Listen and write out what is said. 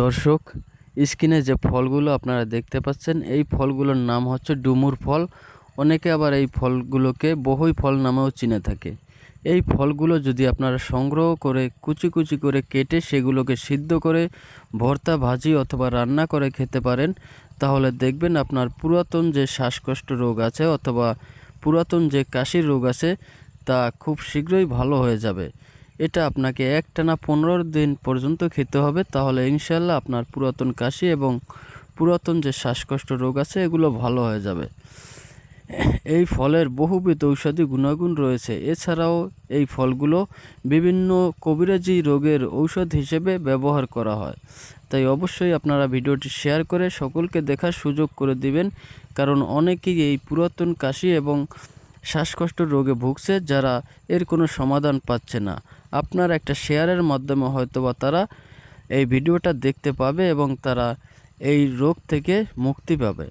দর্শক, স্ক্রিনে যে ফলগুলো আপনারা দেখতে পাচ্ছেন, এই ফলগুলোর নাম হচ্ছে ডুমুর ফল। অনেকে আবার এই ফলগুলোকে বহই ফল নামেও চিনে থাকে। এই ফলগুলো যদি আপনারা সংগ্রহ করে, কুচি কুচি করে কেটে সেগুলোকে সিদ্ধ করে ভর্তা, ভাজি অথবা রান্না করে খেতে পারেন, তাহলে দেখবেন আপনার পুরাতন যে শ্বাসকষ্ট রোগ আছে অথবা পুরাতন যে কাশির রোগ আছে, তা খুব শীঘ্রই ভালো হয়ে যাবে। এটা আপনাকে একটানা পনেরো দিন পর্যন্ত খেতে হবে। তাহলে ইনশাল্লাহ আপনার পুরাতন কাশি এবং পুরাতন যে শ্বাসকষ্ট রোগ আছে, এগুলো ভালো হয়ে যাবে। এই ফলের বহুবিধ ঔষধি গুণাগুণ রয়েছে। এছাড়াও এই ফলগুলো বিভিন্ন কবিরাজি রোগের ঔষধ হিসেবে ব্যবহার করা হয়। তাই অবশ্যই আপনারা ভিডিওটি শেয়ার করে সকলকে দেখার সুযোগ করে দিবেন। কারণ অনেকেই এই পুরাতন কাশি এবং শ্বাসকষ্ট রোগে ভুগছে, যারা এর কোনো সমাধান পাচ্ছে না। আপনার একটা শেয়ারের মাধ্যমে হয়তোবা তারা এই ভিডিওটা দেখতে পাবে এবং তারা এই রোগ থেকে মুক্তি পাবে।